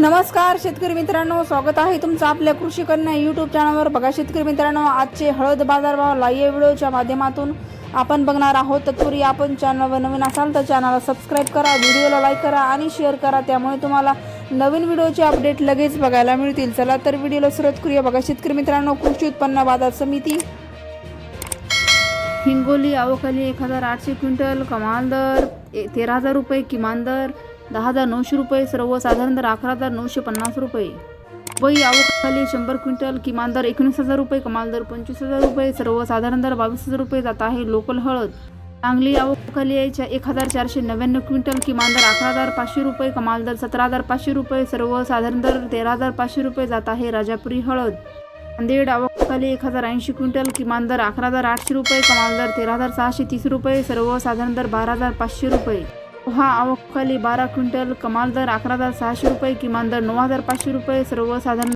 नमस्कार शेतकरी मित्रांनो. स्वागत आहे तुमचं आपल्या कृषी कन्या यूट्यूब चॅनलवर बघा शेतकरी मित्रांनो आजचे हळद बाजारभाव लाईव्ह व्हिडिओच्या माध्यमातून आपण बघणार आहोत. तत्पूर्वी आपण चॅनलवर नवीन असाल तर चॅनलला सबस्क्राईब करा व्हिडिओला लाईक करा आणि शेअर करा. त्यामुळे तुम्हाला नवीन व्हिडिओचे अपडेट लगेच बघायला मिळतील. चला तर व्हिडिओला सुरुवात करूया. बघा शेतकरी मित्रांनो कृषी उत्पन्न बाजार समिती. हिंगोली आवकाली एक हजार आठशे क्विंटल कमाल दर ए- तेरा हजार रुपये किमान दर दहा हजार नऊशे रुपये सर्वसाधारण दर अकरा हजार नऊशे पन्नास रुपये. वही आवकाली शंभर क्विंटल किमान दर एकोणीस हजार रुपये कमाल दर पंचवीस हजार रुपये सर्वसाधारण दर बावीस हजार रुपये जात आहे लोकल हळद. चांगली आवकाली याच्या एक हजार चारशे नव्याण्णव क्विंटल किमान दर अकरा हजार पाचशे रुपये कमाल दर सतरा हजार पाचशे रुपये सर्वसाधारण दर तेरा हजार पाचशे रुपये जात आहे राजापुरी हळद. नांदेड आवकाली एक हजार ऐंशी क्विंटल किमान दर अकरा हजार आठशे रुपये कमाल दर तेरा हजार सहाशे तीस रुपये सर्वसाधारण दर बारा हजार पाचशे रुपये. पोहा अवखाली बारा क्विंटल कमाल दर अकरा हजार सहाशे रुपये किमान दर नऊ हजार पाचशे रुपये सर्वसाधारण